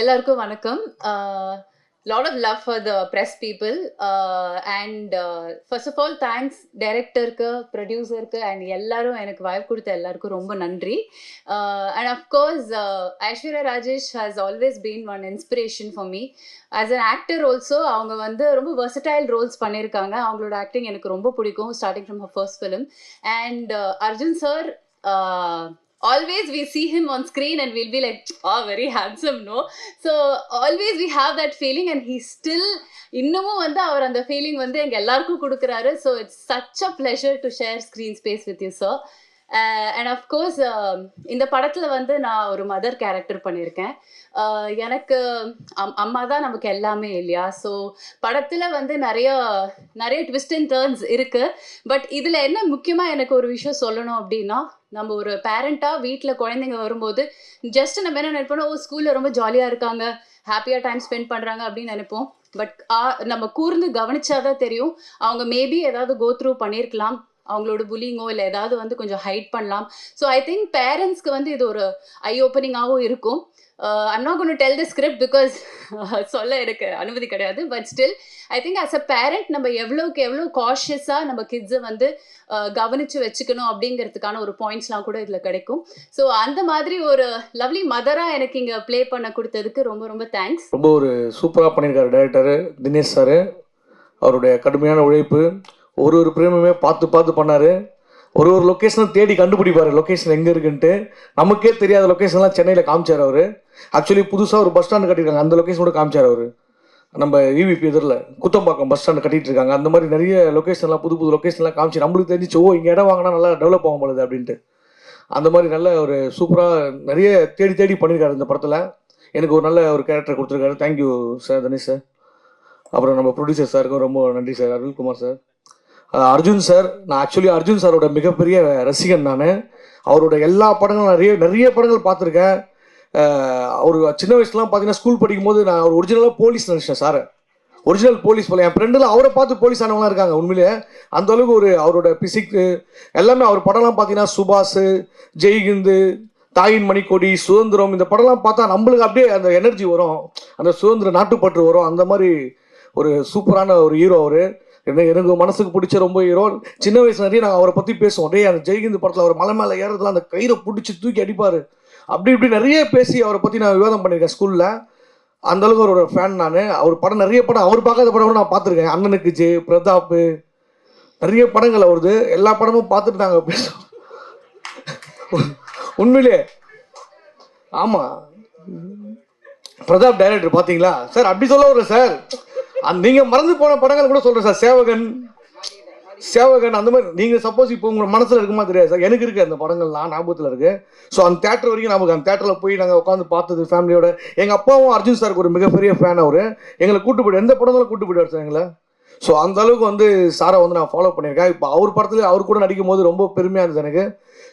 எல்லாருக்கும் வணக்கம். Lot of love for the press people and first of all thanks டைரக்டருக்கு ப்ரொடியூசருக்கு அண்ட் எல்லாரும் எனக்கு வாய்ப்பு கொடுத்த எல்லாருக்கும் ரொம்ப நன்றி. And of course Aishwarya Rajesh has always been one inspiration for me as an actor also அவங்க வந்து ரொம்ப வெர்சடைல் ரோல்ஸ் பண்ணியிருக்காங்க. அவங்களோட ஆக்டிங் எனக்கு ரொம்ப பிடிக்கும் starting from first film and Arjun sir always we see him on screen and we'll be like oh very handsome no? So always we have that feeling and he still இன்னமும் வந்து அவர் அந்த feeling வந்து எங்கள் எல்லாருக்கும் கொடுக்குறாரு. So it's such a pleasure to share screen space with you sir and of course இந்த படத்தில் வந்து நான் ஒரு மதர் கேரக்டர் பண்ணியிருக்கேன். Uh, எனக்கு அம் அம்மா தான் நமக்கு எல்லாமே இல்லையா? ஸோ படத்தில் வந்து நிறைய நிறைய ட்விஸ்ட் அண்ட் டேர்ன்ஸ் இருக்குது பட் இதில் என்ன முக்கியமாக எனக்கு ஒரு விஷயம் சொல்லணும் அப்படின்னா நம்ம ஒரு பேரண்ட்டாக வீட்டில் குழந்தைங்க வரும்போது ஜஸ்ட் நம்ம என்ன நினைப்போம் ஓ ஸ்கூலில் ரொம்ப ஜாலியாக இருக்காங்க ஹாப்பியாக டைம் ஸ்பெண்ட் பண்ணுறாங்க அப்படின்னு நினைப்போம். பட் நம்ம கூர்ந்து கவனிச்சாதான் தெரியும். அவங்க மேபி ஏதாவது கோ த்ரூ பண்ணியிருக்கலாம் அவங்களோட புலிங்கோ இல்லை ஏதாவது வந்து கொஞ்சம் ஹைட் பண்ணலாம். ஸோ ஐ திங்க் பேரண்ட்ஸ்க்கு வந்து இது ஒரு ஐ ஓப்பனிங்காகவும் இருக்கும். I'm not gonna tell the script because சொல்ல எனக்கு அனுமதி கிடையாது. But still I think as a parent நம்ம எவ்வளோக்கு எவ்வளோ காஷியஸாக நம்ம கிட்ஸை வந்து uh, கவனித்து வச்சுக்கணும் அப்படிங்கிறதுக்கான ஒரு பாயிண்ட்ஸ்லாம் கூட இதில் கிடைக்கும். ஸோ அந்த மாதிரி ஒரு லவ்லி மதராக எனக்கு இங்கே ப்ளே பண்ண கொடுத்ததுக்கு ரொம்ப ரொம்ப தேங்க்ஸ் ரொம்ப ஒரு சூப்பராக பண்ணியிருக்காரு டேரக்டரு தினேஷ் சார் அவருடைய கடுமையான உழைப்பு ஒரு ஒரு பிரேமுமே பார்த்து பார்த்து பண்ணார். ஒரு ஒரு லொக்கேஷனும் தேடி கண்டுபிடிப்பார். லொக்கேஷன் எங்கே இருக்குன்ட்டு. நமக்கே தெரியாத லொக்கேஷன்லாம் சென்னையில் காமிச்சார் அவர். ஆக்சுவலி புதுசாக ஒரு பஸ் ஸ்டாண்டு கட்டியிருக்காங்க அந்த லொக்கேஷன் கூட காமிச்சார் அவர். நம்ம யூவிபி எதிரில் குத்தம்பாக்கம் பஸ் ஸ்டாண்டு கட்டிட்டு இருக்காங்க. அந்த மாதிரி நிறைய லொக்கேஷன்லாம் புது புது லொக்கேஷன்லாம் காமிச்சு நம்மளுக்கு தெரிஞ்சு ஓ இங்கே இடம் வாங்கினா நல்லா டெவலப் ஆகும் பொழுது அப்படின்ட்டு. அந்த மாதிரி நல்ல ஒரு சூப்பராக நிறைய தேடி தேடி பண்ணியிருக்காரு இந்த படத்தில். எனக்கு ஒரு நல்ல ஒரு கேரக்டர் கொடுத்துருக்காரு. தேங்க்யூ சார் தனேஷ் சார் அப்புறம் நம்ம ப்ரொடியூசர் சாருக்கும் ரொம்ப நன்றி sir Arulkumar sir Arjun sir நான் ஆக்சுவலி அர்ஜுன் சாரோட மிகப்பெரிய ரசிகன் நான். அவரோட எல்லா படங்களும் நிறைய நிறைய படங்கள் பார்த்துருக்கேன். அவர் சின்ன வயசுலாம் பார்த்தீங்கன்னா ஸ்கூல் படிக்கும்போது நான் ஒரு ஒரிஜினலாக போலீஸ் நினச்சேன் சார் ஒரிஜினல் போலீஸ் போல. என் ஃப்ரெண்டில் அவரை பார்த்து போலீஸ் ஆனவங்களாம் இருக்காங்க உண்மையிலே. அந்த அளவுக்கு ஒரு அவரோட பிசிக்கு எல்லாமே அவர் படம்லாம் பார்த்தீங்கன்னா சுபாஷ் ஜெய்ஹிந்து தாயின் மணிக்கொடி சுதந்திரம் இந்த படம்லாம் பார்த்தா நம்மளுக்கு அப்படியே அந்த எனர்ஜி வரும். அந்த சுதந்திர நாட்டுப்பற்று வரும். அந்த மாதிரி ஒரு சூப்பரான ஒரு ஹீரோ அவர். எனக்கு எனக்கு மனசுக்கு பிடிச்ச ரொம்ப ஹீரோ சின்ன வயசு நிறைய நாங்கள் அவரை பற்றி பேசுவோம். டே அந்த ஜெய்ஹிந்த் படத்தில் அவர் மலை மேலே ஏறதுல அந்த கயிறை பிடிச்சி தூக்கி அடிப்பார். அப்படி இப்படி நிறைய பேசி அவரை பற்றி நான் விவாதம் பண்ணியிருக்கேன் ஸ்கூலில் அந்தளவுக்கு அவரோட ஃபேன் நான். அவர் படம் நிறைய படம் அவர் பார்க்காத படம் கூட நான் பார்த்துருக்கேன். அண்ணனுக்கு ஜெய் பிரதாப் நிறைய படங்கள் அவருது. எல்லா படமும் பார்த்துட்டு நாங்கள் பேசுவோம். உண்மையிலே. ஆமாம் பிரதாப் டைரக்டர் பார்த்தீங்களா? சார் அப்படி சொல்ல வரல சார். நீங்க நீங்கள் மறந்து போன படங்கள் கூட சொல்கிறேன் சார். சேவகன் சேவகன் அந்த மாதிரி நீங்கள் சப்போஸ் இப்போ உங்கள் மனசில் இருக்குமா தெரியாது சார். எனக்கு இருக்குது அந்த படங்கள்லாம் ஞாபகத்தில் இருக்குது ஸோ அந்த தேட்டர் வரைக்கும் நமக்கு அந்த தேட்டரில் போய் நாங்கள் உட்காந்து பார்த்தது ஃபேமிலியோட எங்கள் அப்பாவும் அர்ஜுன் சாருக்கு ஒரு மிகப்பெரிய ஃபேன் அவர். எங்களை கூட்டு போய்ட்டு எந்த படங்களும் கூட்டு போயிடுவார் சார் எங்களை. ஸோ அந்த அளவுக்கு வந்து சாரை வந்து நான் ஃபாலோ பண்ணியிருக்கேன். இப்போ அவர் படத்துல அவர் கூட நடிக்கும் போது ரொம்ப பெருமையாக இருந்தது எனக்கு.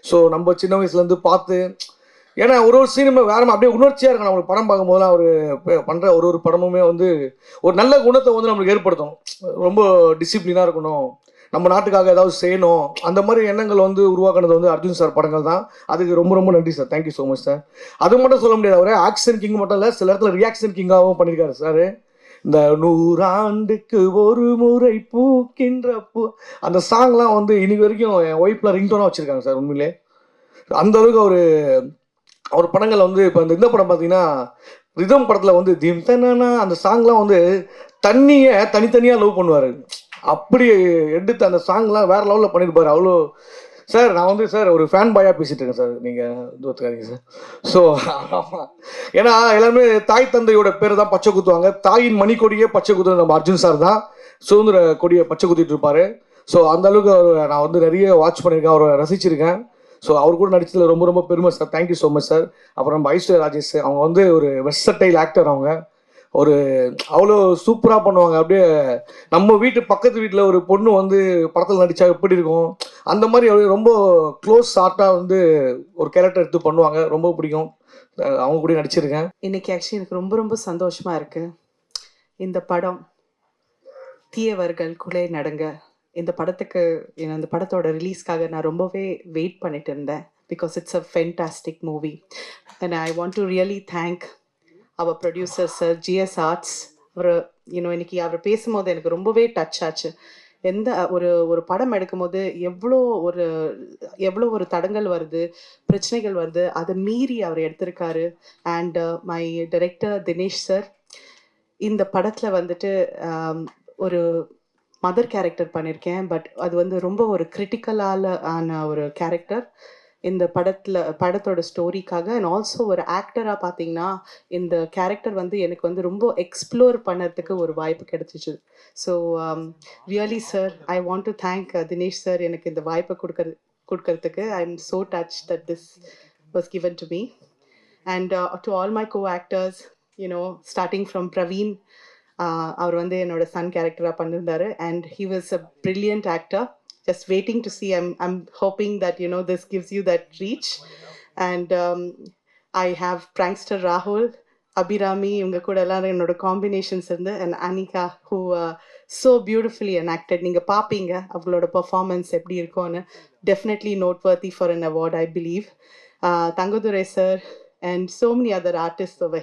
ஸோ நம்ம சின்ன வயசுலேருந்து பார்த்து ஏன்னா ஒரு ஒரு சீனுமே வேற அப்படியே உணர்ச்சியாக இருக்கும் நம்மளுக்கு படம் பார்க்கும்போதெல்லாம் அவர் பண்ணுற ஒரு ஒரு படமுமே வந்து ஒரு நல்ல குணத்தை வந்து நம்மளுக்கு ஏற்படுத்தும். ரொம்ப டிசிப்ளினாக இருக்கணும். நம்ம நாட்டுக்காக ஏதாவது செய்யணும். அந்த மாதிரி எண்ணங்கள் வந்து உருவாக்குனது வந்து அர்ஜுன் சார் படங்கள் தான். அதுக்கு ரொம்ப ரொம்ப நன்றி sir. Thank you so much sir. அது மட்டும் சொல்ல முடியாது அவர் ஆக்ஷன் கிங் மட்டும் இல்லை சில இடத்துல ரியாக்ஷன் கிங்காகவும் பண்ணியிருக்காரு சார். இந்த நூறாண்டுக்கு ஒரு முறை பூக்கின்ற பூ அந்த சாங்லாம் வந்து இன்னைக்கு வரைக்கும் என் ஒய்ஃபில் ரிங்டோனாக வச்சுருக்காங்க சார் உண்மையிலே. அந்த அளவுக்கு அவர் அவர் படங்கள் வந்து இப்போ இந்த இந்த படம் பார்த்தீங்கன்னா ரிதம் படத்தில் வந்து திம் தன்னா அந்த சாங்லாம் வந்து தண்ணியை தனித்தனியாக லவ் பண்ணுவார். அப்படி எடுத்து அந்த சாங்லாம் வேற லெவலில் பண்ணியிருப்பார் அவ்வளோ சார் நான் வந்து சார் ஒரு ஃபேன் பாயாக பேசிட்டு இருக்கேன் சார் நீங்கள் தூத்துக்காதீங்க சார் ஸோ ஆமாம் ஏன்னா எல்லாருமே தாய் தந்தையோட பேர் தான் பச்சை குத்துவாங்க. தாயின் மணிக்கொடியே பச்சை குத்து நம்ம அர்ஜுன் சார் தான். சுதந்திர கொடியை பச்சை குத்திட்டு இருப்பாரு. ஸோ அந்த அளவுக்கு அவரை நான் வந்து நிறைய வாட்ச் பண்ணியிருக்கேன் அவரை ரசிச்சிருக்கேன். ஸோ அவர் கூட நடிச்சதில் ரொம்ப ரொம்ப பெருமை sir thank you so much sir அப்புறம் நம்ம ராஜேஷ் அவங்க வந்து ஒரு வெஸ்டைல் ஆக்டர் அவங்க. ஒரு அவ்வளோ சூப்பராக பண்ணுவாங்க. அப்படியே நம்ம வீட்டு பக்கத்து வீட்டில் ஒரு பொண்ணு வந்து படத்தில் நடித்தா எப்படி இருக்கும்? அந்த மாதிரி ரொம்ப க்ளோஸ் ஆர்ட்டாக வந்து ஒரு கேரக்டர் எடுத்து பண்ணுவாங்க. ரொம்ப பிடிக்கும். அவங்க கூட நடிச்சிருக்கேன். இன்னைக்கு ஆக்சுவலி எனக்கு ரொம்ப ரொம்ப சந்தோஷமாக இருக்குது இந்த படம் தீயவர்கள் குலை நடங்க. இந்த படத்துக்கு அந்த இந்த படத்தோட ரிலீஸ்க்காக நான் ரொம்பவே வெயிட் பண்ணிட்டு இருந்தேன். Because it's a fantastic movie and I want to really thank our producer sir GS Arts our you know இன்னைக்கு அவர் பேசும்போது எனக்கு ரொம்பவே டச் ஆச்சு. எந்த ஒரு ஒரு படம் எடுக்கும்போது எவ்வளோ ஒரு எவ்வளோ ஒரு தடங்கள் வருது பிரச்சனைகள் வருது அதை மீறி அவர் எடுத்திருக்காரு. And my director Dinesh sir இந்த படத்தில் வந்துட்டு um, ஒரு மதர் கேரக்டர் பண்ணியிருக்கேன் பட் அது வந்து ரொம்ப ஒரு கிரிட்டிக்கலால ஆன ஒரு கேரக்டர் இந்த படத்தில் படத்தோட ஸ்டோரிக்காக அண்ட் ஆல்சோ ஒரு ஆக்டராக பார்த்தீங்கன்னா இந்த கேரக்டர் வந்து எனக்கு வந்து ரொம்ப எக்ஸ்ப்ளோர் பண்ணுறதுக்கு ஒரு வாய்ப்பு கிடைச்சிச்சு. So really sir I want to thank Dinesh sir எனக்கு இந்த வாய்ப்பை கொடுக்கறது கொடுக்கறதுக்கு. I am so touch that this was given to me and to all my co actors you know starting from Praveen அவர் வந்து என்னோட சன் கேரக்டராக பண்ணியிருந்தாரு and he was a brilliant actor just waiting to see I'm I'm hoping that you know this gives you that reach and I have prankster ராகுல் அபிராமி இவங்க கூட எல்லாம் என்னோட combinations இருந்து and Anikha who so beautifully enacted நீங்கள் பார்ப்பீங்க அவங்களோட performance எப்படி இருக்கும்னு. Definitely noteworthy for an award I believe Thangadurai sir and so many other artist over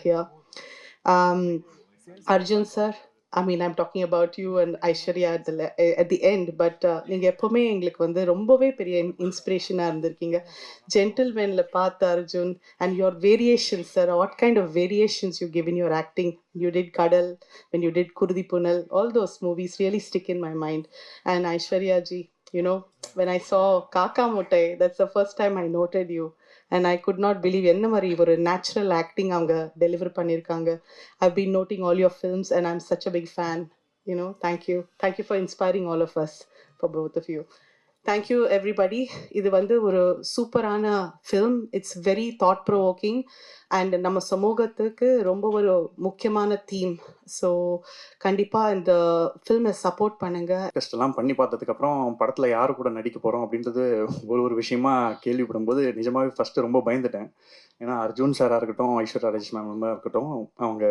Arjun sir I mean I'm talking about you and Aishwarya at the end but நீங்கள் எப்போவுமே எங்களுக்கு வந்து ரொம்பவே பெரிய இன்ஸ்பிரேஷனாக இருந்திருக்கீங்க ஜென்டில்மேனில் பார்த்த Arjun and your variations sir what kind of variations you give in your acting you did Kadal when you did Kuruthi Punal all those movies really stick in my mind and Aishwarya ji you know when saw Kaakka kaka motai that's the first time i noted and I could not believe என்ன மாதிரி ஒரு natural acting அவங்க deliver பண்ணியிருக்காங்க I been noting all your films and I'm such a big fan you know thank you thank you for inspiring all of us for both of you thank you everybody இது வந்து ஒரு சூப்பரான film it's very thought provoking and நம்ம சமூகத்துக்கு ரொம்ப ஒரு முக்கியமான theme so கண்டிப்பாக இந்த ஃபில்மை சப்போர்ட் பண்ணுங்க. டெஸ்ட் எல்லாம் பண்ணி பார்த்ததுக்கப்புறம் படத்தில் யார் கூட நடிக்க போகிறோம் அப்படின்றது ஒரு ஒரு விஷயமா கேள்விப்படும்போது நிஜமாகவே ஃபஸ்ட்டு ரொம்ப பயந்துட்டேன். ஏன்னா அர்ஜுன் சாராக இருக்கட்டும் ஐஸ்வர்யா ராஜேஷ் மேமாக இருக்கட்டும் அவங்க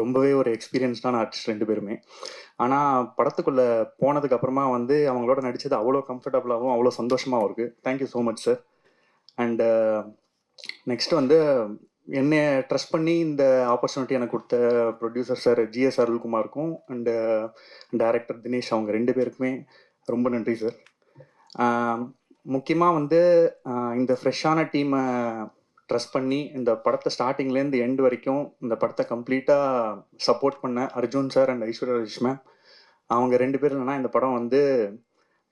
ரொம்பவே ஒரு எக்ஸ்பீரியன்ஸ்டான ஆர்டிஸ்ட் ரெண்டு பேருமே. ஆனால் படத்துக்குள்ளே போனதுக்கப்புறமா வந்து அவங்களோட நடித்தது அவ்வளோ கம்ஃபர்டபுளாகவும் அவ்வளோ சந்தோஷமாகவும் இருக்குது thank you so much sir and next uh, வந்து என்னை ட்ரஸ்ட் பண்ணி இந்த ஆப்பர்ச்சுனிட்டி எனக்கு கொடுத்த ப்ரொடியூசர் சார் ஜிஎஸ் அருள்குமாருக்கும் அண்டு டைரக்டர் தினேஷ் அவங்க ரெண்டு பேருக்குமே ரொம்ப நன்றி சார் முக்கியமாக வந்து இந்த ஃப்ரெஷ்ஷான டீமை ட்ரஸ்ட் பண்ணி இந்த படத்தை ஸ்டார்டிங்லேருந்து எண்ட் வரைக்கும் இந்த படத்தை கம்ப்ளீட்டாக சப்போர்ட் பண்ண Arjun sir and Aishwarya Rajesh ma'am அவங்க ரெண்டு பேரும் இல்லைன்னா இந்த படம் வந்து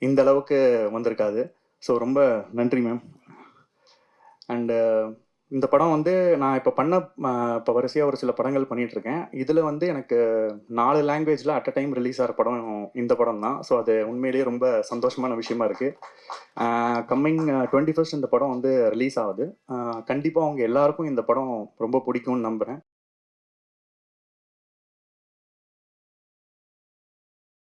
இந்த அளவுக்கு வந்திருக்காது. ஸோ ரொம்ப நன்றி மேம் அண்டு இந்த படம் வந்து நான் இப்போ பண்ண இப்போ வரிசையாக ஒரு சில படங்கள் பண்ணிட்டு இருக்கேன் இதில் வந்து எனக்கு நாலு லாங்குவேஜில் அட் அ டைம் ரிலீஸ் ஆகிற படம் இந்த படம் தான். ஸோ அது உண்மையிலேயே ரொம்ப சந்தோஷமான விஷயமா இருக்குது கம்மிங் டுவெண்ட்டி ஃபர்ஸ்ட் இந்த படம் வந்து ரிலீஸ் ஆகுது. கண்டிப்பாக அவங்க எல்லாருக்கும் இந்த படம் ரொம்ப பிடிக்கும்னு நம்புகிறேன்